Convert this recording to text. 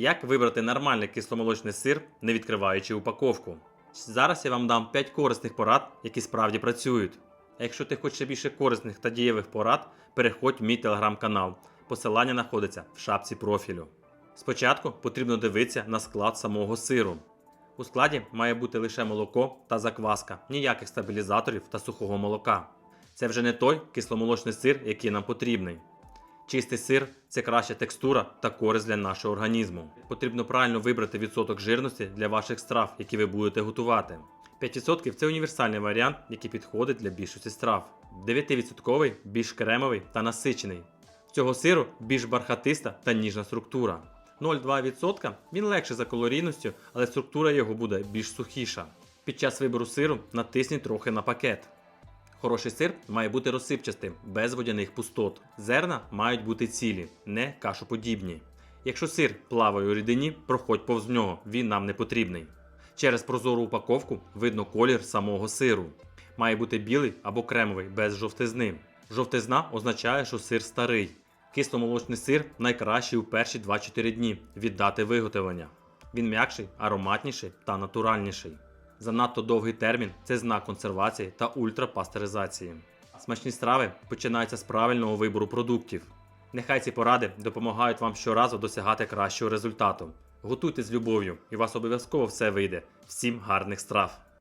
Як вибрати нормальний кисломолочний сир, не відкриваючи упаковку? Зараз я вам дам 5 корисних порад, які справді працюють. А якщо ти хочеш більше корисних та дієвих порад, переходь в мій телеграм-канал. Посилання знаходиться в шапці профілю. Спочатку потрібно дивитися на склад самого сиру. У складі має бути лише молоко та закваска, ніяких стабілізаторів та сухого молока. Це вже не той кисломолочний сир, який нам потрібний. Чистий сир це краща текстура та користь для нашого організму. Потрібно правильно вибрати відсоток жирності для ваших страв, які ви будете готувати. 5% це універсальний варіант, який підходить для більшості страв. 9% більш кремовий та насичений. Цього сиру більш бархатиста та ніжна структура. 0,2% він легше за калорійністю, але структура його буде більш сухіша. Під час вибору сиру натисніть трохи на пакет. Хороший сир має бути розсипчастим, без водяних пустот. Зерна мають бути цілі, не кашоподібні. Якщо сир плаває у рідині, проходь повз нього, він нам не потрібний. Через прозору упаковку видно колір самого сиру. Має бути білий або кремовий, без жовтизни. Жовтизна означає, що сир старий. Кисломолочний сир найкращий у перші 2-4 дні від дати виготовлення. Він м'якший, ароматніший та натуральніший. Занадто довгий термін це знак консервації та ультрапастеризації. Смачні страви починаються з правильного вибору продуктів. Нехай ці поради допомагають вам щоразу досягати кращого результату. Готуйте з любов'ю, і у вас обов'язково все вийде. Всім гарних страв!